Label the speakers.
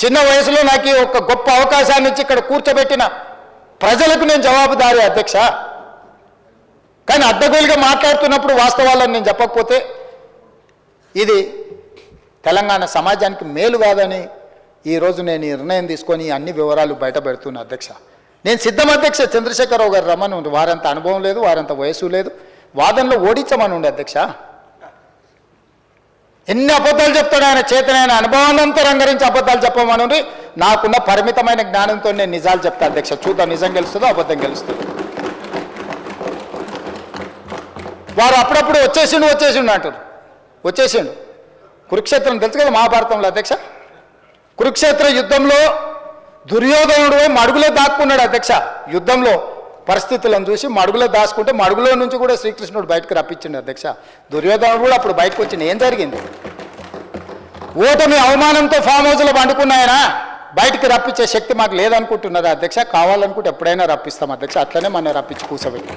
Speaker 1: చిన్న వయసులో నాకు ఈ ఒక గొప్ప అవకాశాన్ని ఇచ్చి ఇక్కడ కూర్చోబెట్టిన ప్రజలకు నేను జవాబుదారి అధ్యక్ష. కానీ అడ్డగోలుగా మాట్లాడుతున్నప్పుడు వాస్తవాలను నేను చెప్పకపోతే ఇది తెలంగాణ సమాజానికి మేలు కాదని ఈరోజు నేను ఈ నిర్ణయం తీసుకొని అన్ని వివరాలు బయట పెడుతున్నా అధ్యక్ష. నేను సిద్ధం అధ్యక్ష చంద్రశేఖరరావు గారు రమ్మను వారంత అనుభవం లేదు వారంత వయసు లేదు. వాదనలో ఓడించమని ఉండే అధ్యక్ష. ఎన్ని అబద్ధాలు చెప్తాడు ఆయన చేతనైన అనుభవాలంతా రంగరించి అబద్ధాలు చెప్పమని నాకున్న పరిమితమైన జ్ఞానంతో నేను నిజాలు చెప్తా అధ్యక్ష. చూద్దాం నిజం గెలుస్తుందో అబద్ధం గెలుస్తుంది? వారు అప్పుడప్పుడు వచ్చేసిండు వచ్చేసిండు అంటారు. వచ్చేసిండు. కురుక్షేత్రం తెలుసు కదా మహాభారతంలో అధ్యక్ష? కురుక్షేత్ర యుద్ధంలో దుర్యోధనుడు మడుగులో దాక్కున్నాడు అధ్యక్ష యుద్ధంలో. పరిస్థితులను చూసి మడుగులో దాచుకుంటే మడుగులో నుంచి కూడా శ్రీకృష్ణుడు బయటకు రప్పించిండు అధ్యక్ష. దుర్యోధనుడు కూడా అప్పుడు బయటకు వచ్చింది ఏం జరిగింది? ఓటమి అవమానంతో ఫామ్ హౌస్లో పండుకున్నాయనా? బయటికి రప్పించే శక్తి మాకు లేదనుకుంటున్నారా అధ్యక్ష? కావాలనుకుంటే ఎప్పుడైనా రప్పిస్తాం అధ్యక్ష. అట్లనే మన రప్పించి కూర్చోబెట్టి.